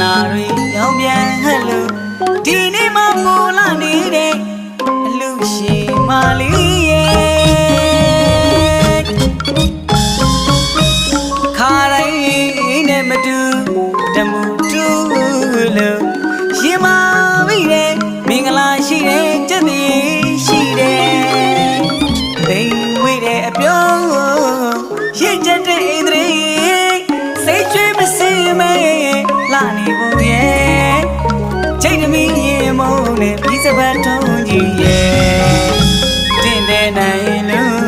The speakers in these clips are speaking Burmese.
နာတွေရောင်ပြန်ဟလူဒီနေ့မှပူလာနေတဲ့အလူရှိမလေး သမီးရင်မုံနဲ့ပြီးစပတ်ထုံးကြီးရဲ့တင်တဲ့နိုင်လို့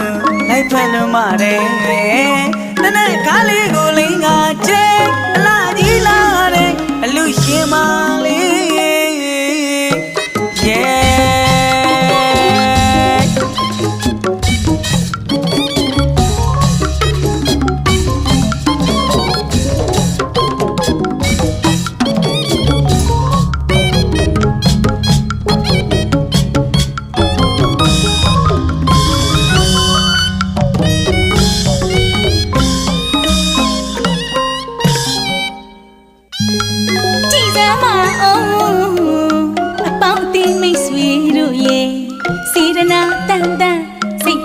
လိုက်ဖက်လို့မတဲ့တနေ့ကားလေးကိုလိန်ကချဲအလားကြီးလာတဲ့အလူရှင်မလေး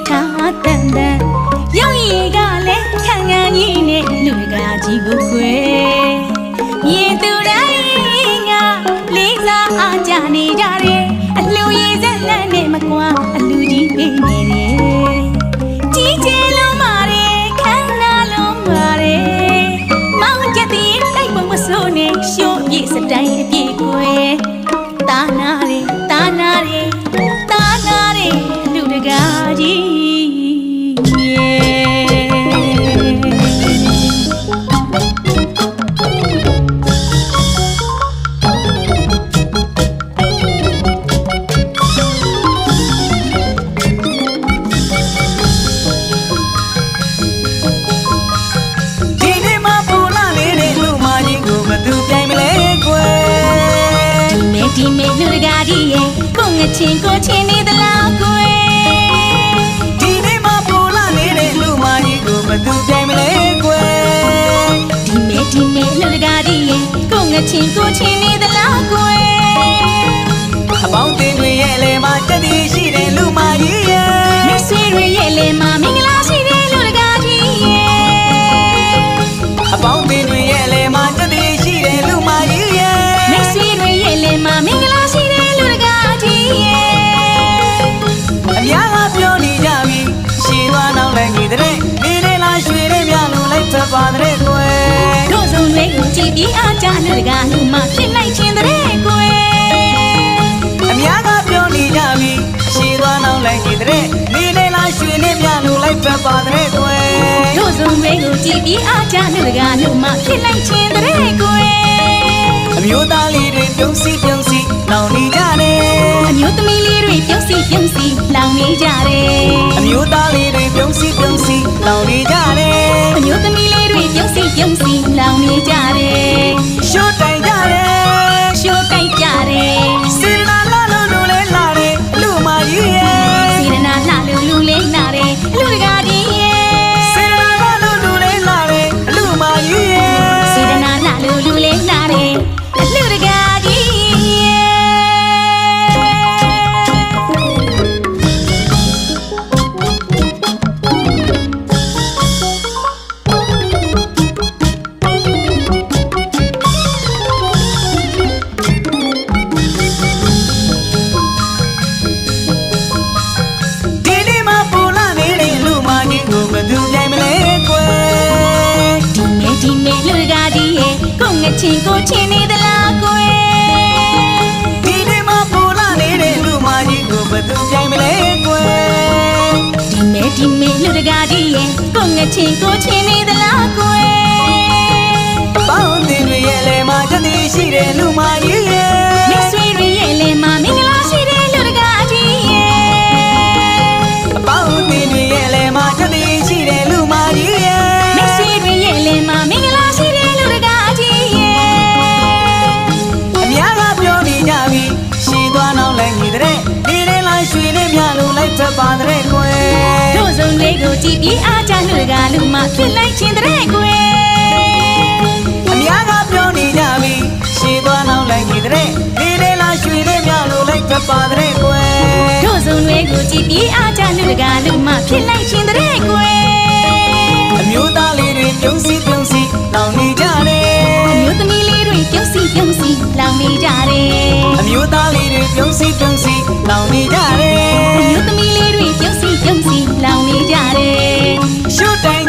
စိတ်ထားတန်တန်ရောက်ရည်ကလည်းခံခံကြီးနဲ့လူကကြီးကိုခွဲမြေသူတိုင်းကလေးစားအားကြနေကြတယ်အလှူရည်စက်လက်နဲ့မကွာအလူကြီးပေးနေတယ် ငချင်းကိုချင်းနေသလားကွယ်ဒီနေ့မှပူလာနေတဲ့လူမကြီးကိုဘသူပြိုင်မလဲကွယ်ဒီမေဒီမေလူတကာကြီးရဲ့ကိုငချင်းကိုချင်းနေသလားကွယ်အပေါင်းအသင်းတွေရဲ့လေမှာ တွေကိုကြည်ပြီးအားကြလူတကာလူမှဖြစ်လိုက်ခြင်းတဲ့ကွယ်အများကပြောနေကြပြီရှည်သွားနောက်လည်းညီတဲ့ဒီနေ့လားရွှေတွေမြလို့လိုက်ဖက်ပါတဲ့ကွယ်တို့စုံတွေကိုကြည်ပြီးအားကြလူတကာလူမှဖြစ်လိုက်ခြင်းတဲ့ကွယ်အမျိုးသားလေးတွေပြုံးစီပြုံးစီလောင်နေကြတယ်အမျိုးသမီးလေးတွေပြုံးစီပြုံးစီလောင်နေကြတယ်အမျိုးသားလေးတွေပြုံးစီပြုံးစီလောင်နေကြတယ်အမျိုးသမီးလေးတွေပြုံးစီပြုံးစီ လော ချင်းကိုချင်းနေသလားကွယ်ဒီနေ့မှပူလာနေတဲ့လူမကြီးကိုဘယ်သူပြိုင်မလဲကွယ်ဒီမေဒီမေလူတကာကြီးရဲ့ကိုငချင်းကိုချင်းနေသလားကွယ်ပေါင်းတင်တွေရဲ့လေမှာတတိရှိတဲ့လူ လို့လိုက်ဖက်ပါတဲ့ကွယ်တို့စုံတွေကိုကြည်ပြီးအားကြလူတကာလူမှဖြစ်လိုက်ခြင်းတဲ့ကွယ်အများကပြောနေကြပြီရှည်သွားနောက်လည်းညီတဲ့ဒီနေ့လားရွှေလေးမြလို့လိုက်ဖက်ပါတဲ့ကွယ်တို့စုံတွေကိုကြည်ပြီးအားကြလူတကာလူမှဖြစ်လိုက်ခြင်းတဲ့ကွယ်အမျိုးသားလေးတွေပြုံးစီပြုံးစီလောင်နေကြတယ်အမျိုး ပြုံးစီပြုံးစီလောင်နေကြတယ်အမျိုးသားလေးတွေပြုံးစီပြုံးစီလောင်နေကြတယ်အမျိုးသမီးလေးတွေပြုံးစီပြုံးစီလောင်နေကြတယ်ရှုတိုင်း